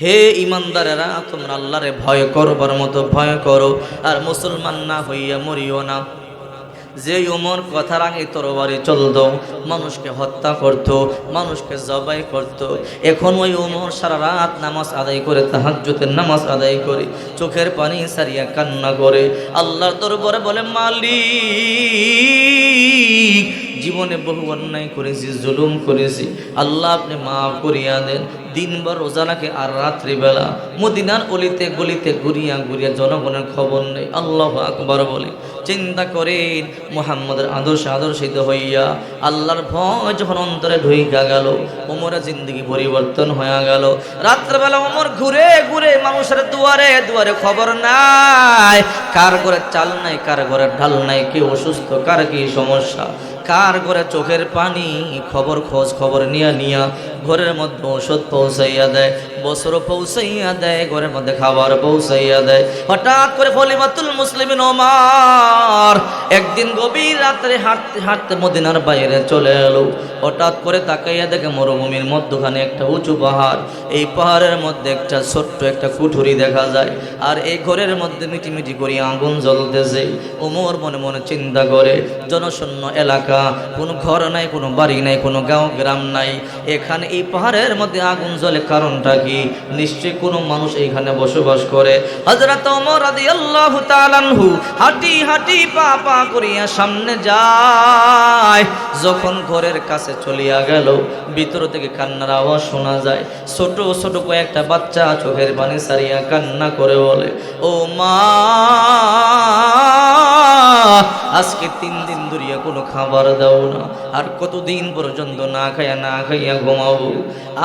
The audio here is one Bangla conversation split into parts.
হে ইমানদারেরা, তোমরা আল্লাহরে ভয় করবার মতো ভয় করো, আর মুসলমান না হইয়া মরিও না। যে উমর কথার আগে তরবারি চলত, মানুষকে হত্যা করত, মানুষকে জবাই করত। এখন ওই উমর সারা রাত নামাজ আদায় করে তাহাজ্জুতের নামাজ আদায় করে, চোখের পানি সারিয়া কান্না করে। আল্লাহর দরবারে বলে, মালিক জীবনে বহু অন্যায় করেছি, জুলুম করেছি। আল্লাহ আপনি মাফ করিয়া দেন। দিনভর রোজা রাখে আর রাত্রিবেলা মদিনার অলিতে গলিতে ঘুরিয়া ঘুরিয়া জনগণের খবর নেই। আল্লাহ আকবর বলে, চিন্তা করেন, মোহাম্মদের আদর্শ আদর্শিত হইয়া আল্লাহর ভয় যখন অন্তরে ঢুইকা গেল ওমরের জিন্দগি পরিবর্তন হয়ে গেল। রাত্রেবেলা ওমর ঘুরে ঘুরে মানুষের দুয়ারে দুয়ারে খবর নাই। কার ঘরে চাল নাই, কার ঘরে ঢাল নাই, কে অসুস্থ, কার কি সমস্যা? কার ঘরে চোখের পানি? খবর, খোঁজ, খবর নিয়া নিয়া ঘরের মধ্যে ওষুধ পৌঁছাইয়া দেয় বছর পৌঁছাইয়া দেয়, ঘরের মধ্যে খাবার পৌঁছাইয়া দেয়। হঠাৎ করে ফলিমাতুল মুসলিম ওমার একদিন গভীর রাত্রে হাঁটতে হাঁটতে মদিনার বাইরে চলে এলো। হঠাৎ করে তাকাইয়া দেখে মরুভূমির মধ্যখানে একটা উঁচু পাহাড়। এই পাহাড়ের মধ্যে একটা ছোট্ট একটা কুঠুরি দেখা যায় আর এই ঘরের মধ্যে মিটিমিটি করি আগুন জ্বলতেছে। ওমর মনে মনে চিন্তা করে, জনশূন্য এলাকা, কোনো ঘর নাই, কোনো বাড়ি নাই, কোনো গাঁও, গ্রাম নাই। এখানে এই পাহাড়ের মধ্যে আগুন জ্বলে কারণটা কি? নিশ্চয়ই কোনো মানুষ এইখানে বসবাস করে। হজরত ওমর রাদিয়াল্লাহু তাআলাহু হাঁটি হাঁটি পা পা করিয়া সামনে যায়। যখন ঘরের কাছে চলিয়া গেল। ভিতর থেকে কান্নার আওয়াজ শোনা যায়। ছোট ছোট কয়েকটা বাচ্চা চোখের পানি সারিয়া কান্না করে বলে, ও মা, আজকে তিন দিন ধরিয়া কোনো খাবার দাও না। আর কতদিন পর্যন্ত না খাইয়া না খাইয়া ঘুমাবো?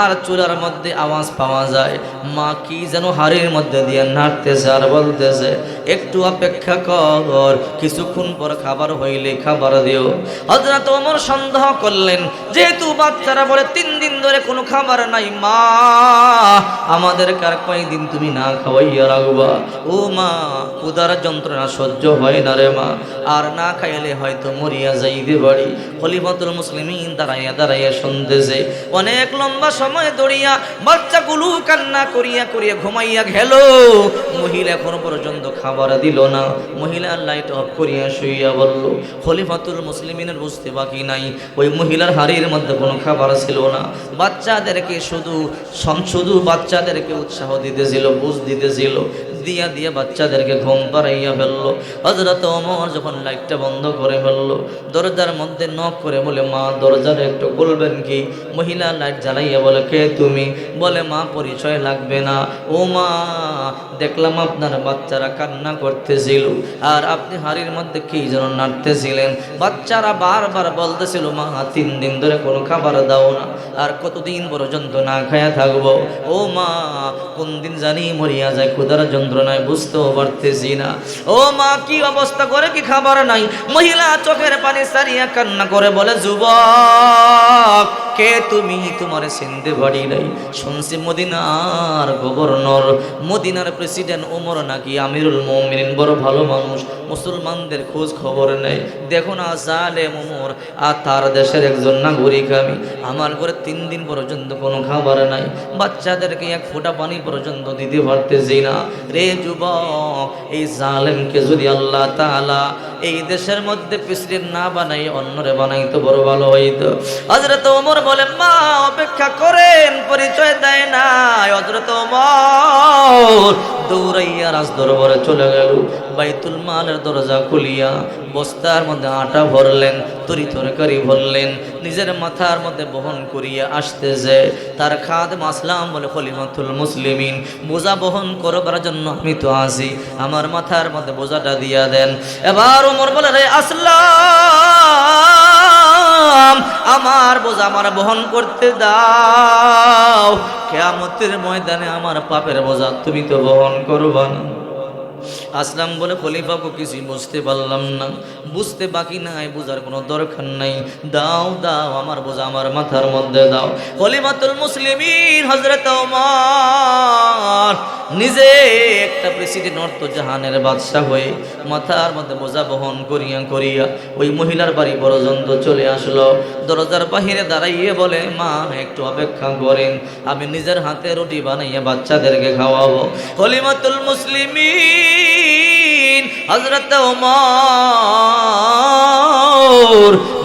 আর চুলার মধ্যে আওয়াজ পাওয়া যায়, মা, কি যেন হাড়ির মধ্যে দিয়ে নাড়তেছে আর বলতেছে একটু অপেক্ষা কর, কিছুক্ষণ পর খাবার হইলে খাবার দিও। হজরত ওমর সন্দেহ করলেন, যেহেতু বাচ্চারা বলে তিন দিন ধরে কোনো খাবার নাই, মা, আমাদের কার কয়েকদিন তুমি না খাওয়াইয়া রাখবা? ও মা, উদার যন্ত্রণা সহ্য হয় না রে মা, আর না খাইলে হয়তো মরিয়া যাইতে পারি খলিফাতুল মুসলিমিন দাঁড়াইয়া দাঁড়াইয়া শুনতেছে, অনেক লম্বা সময় দড়িয়া বাচ্চাগুলো কান্না করিয়া করিয়া ঘুমাইয়া গেল। মহিলা এখনও পর্যন্ত খাবার দিল না। মহিলার লাইট অফ করিয়া শুইয়া বলল, খলিফাতুল মুসলিমিনের বুঝতে বাকি নাই। ওই মহিলার হাড়ির মধ্যে কোনো খাবার ছিল না। বাচ্চাদেরকে শুধু শুধু বাচ্চাদেরকে উৎসাহ দিতেছিল, বুঝ দিতেছিল। দিয়া দিয়া বাচ্চাদেরকে ঘুম পাড়াইয়া ফেলল। হজরত ওমর যখন লাইটটা বন্ধ করে ফেলল, দরজার মধ্যে নক করে বলে, মা দরজার একটু খুলবেন কি? মহিলা লাইট জ্বালাইয়া বলে, কে তুমি? বলে, মা, পরিচয় লাগবে না। ও মা, দেখলাম আপনার বাচ্চারা কান্না করতেছিল আর আপনি হাড়ির মধ্যে কি যেন নাড়তেছিলেন? বাচ্চারা বারবার বলতেছিল, মা, তিন দিন ধরে কোনো খাবার দাও না আর কতদিন পর্যন্ত না খায়া থাকব? ও মা কোন দিন জানি মরিয়া যায়, ক্ষুধার যন্ত্রণায় বুঝতেও পারতেছি না। ও মা, কি অবস্থা করে কি খাবার নাই? মহিলা চোখের পানি সারিয়া কান্না করে বলে, যুবক, কে তুমি? তোমার সিন্ধে বাড়ি নাই। শুনছি মদিনার গভর্নর, মদিনার প্রেসিডেন্ট ওমর নাকি আমিরুল মমিন বড় ভালো মানুষ, মুসলমানদের খোঁজ খবর নেই দেখো না জালে ওমর, আর তার দেশের একজন নাগরিক আমি। আমার ঘরে তিন দিন পর্যন্ত কোনো খাবার নাই। বাচ্চাদেরকে এক ফোঁটা পানি পর্যন্ত দিতে পারতেছি না। রে যুবক, এই জালেমকে যদি আল্লাহ তালা এই দেশের মধ্যে পিসরির না বানাই অন্যরে বানাই তো বড় ভালো হইতো। হজরত ওমর বলে, মা, অপেক্ষা করেন, পরিচয় দেয় না হজরত ওমর দৌড়াইয়া রাজ দরবারে চলে গেল। বাইতুল মালের দরজা খুলিয়া বস্তার মধ্যে আটা ভরলেন, তরি তরকারি ভরলেন, নিজের মাথার মধ্যে বহন করিয়া আসতেছে। তার খাদ মাসলাম বলে খলিমাতুল মুসলিমিন, বোঝা বহন করবার জন্য আমি তো আসি আমার মাথার মধ্যে বোঝাটা দিয়া দেন। এবার ওমর বলে, রে আসলাম। আমার বোঝা, আমার বহন করতে দাও। কেয়ামতের ময়দানে আমার পাপের বোঝা তুমি তো বহন করবা না। আসলাম বলে খলিফাকে কিছুই বুঝতে পারলাম না। বুঝতে বাকি নাই, বোঝার কোনো দরকার নাই। দাও দাও, আমার বোঝা আমার মাথার মধ্যে দাও। খলিফাতুল মুসলিমিন হজরত ওমর নিজে একটা প্রেসিডেন্ট অর্থ জাহানের বাদশাহ হয়ে মাথার মধ্যে বোঝা বহন করিয়া করিয়া ওই মহিলার বাড়ি পর্যন্ত চলে আসলো। দরজার বাহিরে দাঁড়াইয়ে বলে, মা, একটু অপেক্ষা করেন, আমি নিজের হাতে রুটি বানাইয়া বাচ্চাদেরকে খাওয়াবো। হলিমাতুল মুসলিমিন হজরত ওমর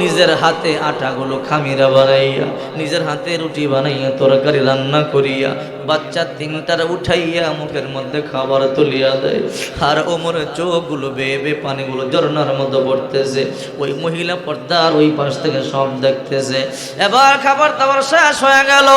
নিজের হাতে আটাগুলো খামিরা বানাইয়া, নিজের হাতে রুটি বানাইয়া, তরকারি রান্না করিয়া বাচ্চা তিনটার উঠাইয়া মুখের মধ্যে খাবার তুলিয়া দেয়। আর ওমরের চোখগুলো বেয়ে পানিগুলো ঝর্নার মতো পড়তেছে। ওই মহিলা পর্দার ওই পাশ থেকে সব দেখতেছে। এবার খাবার দাবার শেষ হয়ে গেল।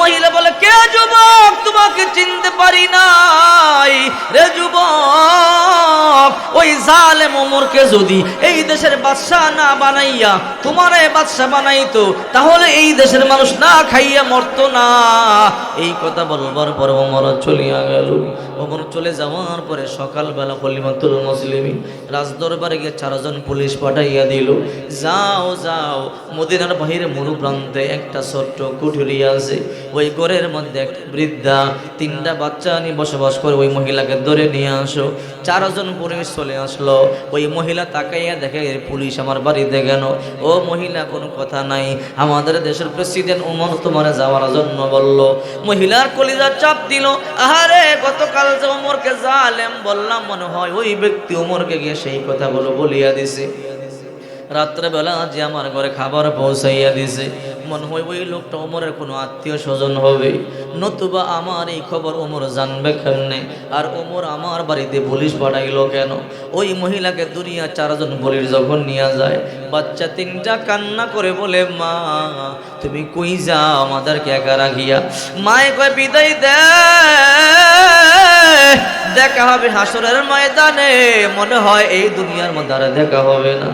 মহিলা বলে, কে যুবক? তোমাকে চিনতে পারি নাই। রে যুবক, ওই জালেম ওমরকে যদি এই দেশের বাদশাহ না বানাইয়া, তোমার বাদশাহ বানাইতো, তাহলে এই দেশের মানুষ না খাইয়া মরতো না। এই কথা বলবার পর ওমর চলিয়া গেল। ওমর চলে যাওয়ার পরে সকালবেলা কলিমাতুল মুসলিমি রাজদরবারে গিয়ে চারজন পুলিশ পাঠাইয়া দিল। যাও যাও, মদিনার বাহিরে মরু প্রান্তে একটা ছোট্ট কুঠুরি আছে। ওই ঘরের মধ্যে একটা বৃদ্ধা, তিনটা বাচ্চা নিয়ে বসবাস করে ওই মহিলাকে ধরে নিয়ে আসো। চারজন পুলিশ চলে আসলো। ওই মহিলা তাকাইয়া দেখে পুলিশ আমার বাড়িতে কেন ও মহিলা, কোনো কথা নাই। আমাদের দেশের প্রেসিডেন্ট উমর তোমার যাওয়ার জন্য বলল। মহিলার কলিজা চাপ দিল। আহারে, গতকাল যে উমরকে জালেম বললাম, মনে হয় ওই ব্যক্তি উমরকে গিয়ে সেই কথাগুলো বলিয়া দিছে। রাত্রেবেলা যে আমার ঘরে খাবার পৌঁছাইয়া দিছে। মনে হয় ওই লোকটা ওমরের কোনো আত্মীয় স্বজন হবে। নতুবা আমার এই খবর ওমর জানবে কেমনে? আর ওমর আমার বাড়িতে পুলিশ পাঠাইলো কেন? ওই মহিলাকে দুনিয়া চারজন বলির যখন নিয়ে যায়, বাচ্চা তিনটা কান্না করে বলে, মা, তুমি কই যাও? আমাদেরকে একা রাখিয়া। মায়ে কয়, বিদায় দে। দেখা হবে হাসরের ময়দানে। মনে হয় এই দুনিয়ার মধ্যে আর দেখা হবে না।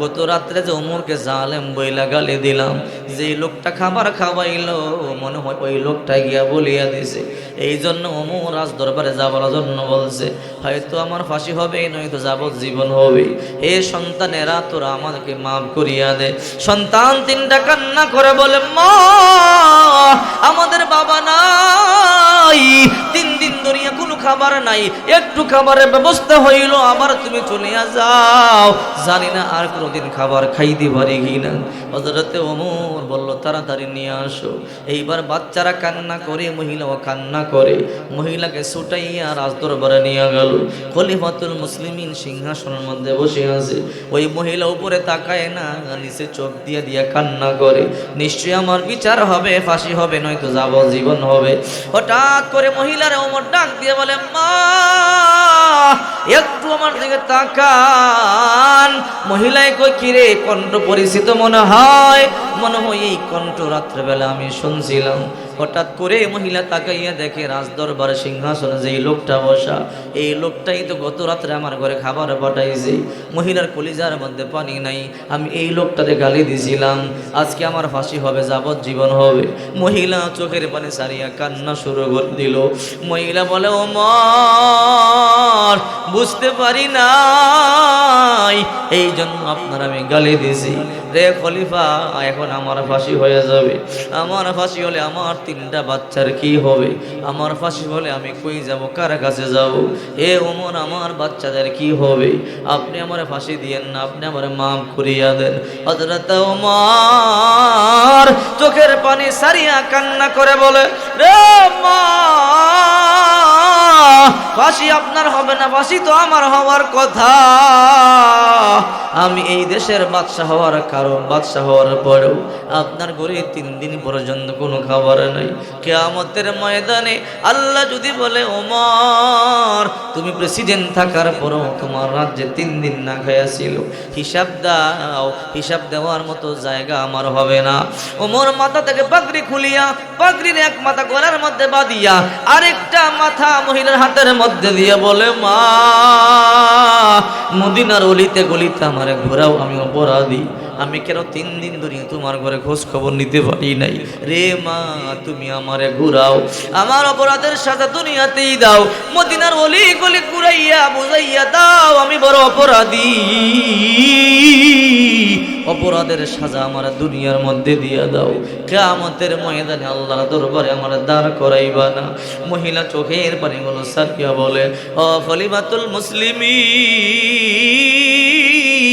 গত রাত্রে যে উমরকে জালেম বইলা গালি দিলাম যে লোকটা খাবার খাওয়াইলো, মনে হয় ওই লোকটা গিয়া বলিয়া দিছে। এই জন্য অমর রাজ দরবারে যাবার জন্য বলছে, হয়তো আমার ফাঁসি হবে নয়তো যাবজ্জীবন হবে হে সন্তানেরা, তোরা আমাদেরকে মাফ করিয়া দে। সন্তান তিনটা কান্না করে বলে, মা, আমাদের বাবা নাই। তিন দিন ধরিয়া কোনো খাবার নাই। একটু খাবারের ব্যবস্থা হইল, আবার তুমি চলে যাও। জানি না আর কোনোদিন খাবার খাইতে পারি কি না হজরতে ওমর বলল, তাড়াতাড়ি নিয়ে আসো। এইবার বাচ্চারা কান্না করে, মহিলাও কান্না করে। মহিলাকে ছুটাইয়া রাজদরবারে নিয়ে গেল। খলিফাতুল মুসলিমিন সিংহাসনের মধ্যে বসে আছে। ওই মহিলা উপরে তাকায় না, নিচে চোখ দিয়ে দিয়ে কান্না করে। নিশ্চয়ই আমার বিচার হবে, ফাঁসি হবে, নয়তো যাব জীবন হবে। হঠাৎ করে মহিলার ওমর ডাক দিয়ে বলে, মা, একটু আমার দিকে তাকান। মহিলায় কই কিরে কণ্ঠ পরিচিত মনে হয়? মনে হয় এই কণ্ঠ রাত্রেবেলা আমি শুনছিলাম। হঠাৎ করে মহিলা তাকাইয়া দেখে রাজদরবারে সিংহাসনে যে লোকটা বসা, এই লোকটাই তো গত রাত্রে আমার ঘরে খাবার পাঠাইছে। মহিলার কলিজার মধ্যে পানি নাই, আমি এই লোকটাতে গালি দিছিলাম, আজকে আমার ফাঁসি হবে, যাবজ্জীবন হবে। মহিলা চোখের পানি সারিয়া কান্না শুরু করে দিল। মহিলা বলে ও বুঝতে পারি নাই এই জন্য আপনার আমি গালি দিছি। রে খলিফা, এখন আমার ফাঁসি হয়ে যাবে। আমার ফাঁসি হলে আমার তিনটা বাচ্চার কি হবে? আমার ফাঁসি হলে আমি কই যাব? কার কাছে যাব? এ ওমর, আমার বাচ্চাদের কি হবে? আপনি আমার ফাঁসি দিয়েন না, আপনি আমার মাফ করিয়া দেন। হজরত ওমর চোখের পানি সারিয়া কান্না করে বলে, রে মা, ফাঁসি আপনার হবে না ফাঁসি তো আমার হওয়ার কথা। আমি এই দেশের বাদশাহ হওয়ার কারণ, বাদশাহ হওয়ার পরেও আপনার ঘরে তিন দিন পর্যন্ত কোনো খাবার নাই। কেয়ামতের ময়দানে আল্লাহ যদি বলে, ওমর, তুমি প্রেসিডেন্ট থাকার পরও তোমার রাজ্যে তিন দিন না খাইয়াছিল। হিসাব দাও, হিসাব দেওয়ার মতো জায়গা আমার হবে না। ওমর মাথা থেকে পাগড়ি খুলিয়া, পাগড়ির এক মাথা গলার মধ্যে বাঁধিয়া, আরেকটা মাথা মহিলার হাতের মধ্যে দিয়ে বলে মা, মদিনার অলিতে গলিতে আমার ঘোরাও, আমি অপরাধী। আমি কেন তিন দিন ধরে তোমার ঘরে খোঁজ খবর নিতে পারি নাই? রে মা, তুমি আমারে ঘুরাও, আমার অপরাধের সাথে দুনিয়াতেই দাও। মদিনার অলি গলি ঘুরাইয়া, বুঝাইয়া দাও, আমি বড় অপরাধী। অপরাধের সাজা আমার দুনিয়ার মধ্যে দিয়া দাও। কেয়ামতের ময়দানে আল্লাহর দরবারে আমার দাঁড় করাইবা না। মহিলা চোখের পানিগুলো সাকিয়া বলে অ ফলিমাতুল খলিমাতুল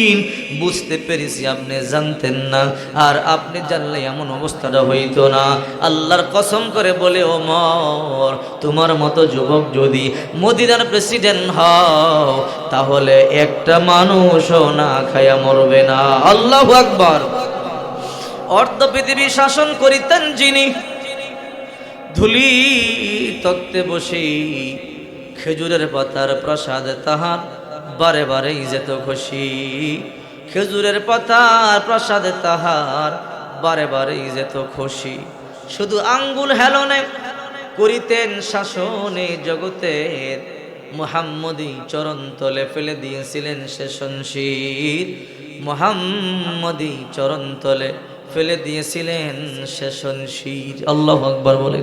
মুসলিমিন বুঝতে পেরেছি আপনি জানতেন না, আর আপনি জানলে এমন অবস্থাটা হইতো না। আল্লাহর কসম করে বলে ও মর তোমার মতো যুবক যদি মদিনার প্রেসিডেন্ট হও, তাহলে একটা মানুষও না খায়া মরবে না। আল্লাহ আকবার। অর্ধ পৃথিবী শাসন করিতেন যিনি। ধুলি তত্ত্বে বসে খেজুরের পাতার প্রসাদ তাহার বারে বারেই যেত খুশি। খেজুরের পাতার প্রসাদ তাহার, বারে বারেই যেত খুশি। শুধু আঙ্গুল হেলনে করিতেন শাসনে জগতের, মোহাম্মদী চরণ তলে ফেলে দিয়েছিলেন শনশীর মোহাম্মদী চরণ তলে ফেলে দিয়েছিলেন শনশীর আল্লাহ আকবর বলে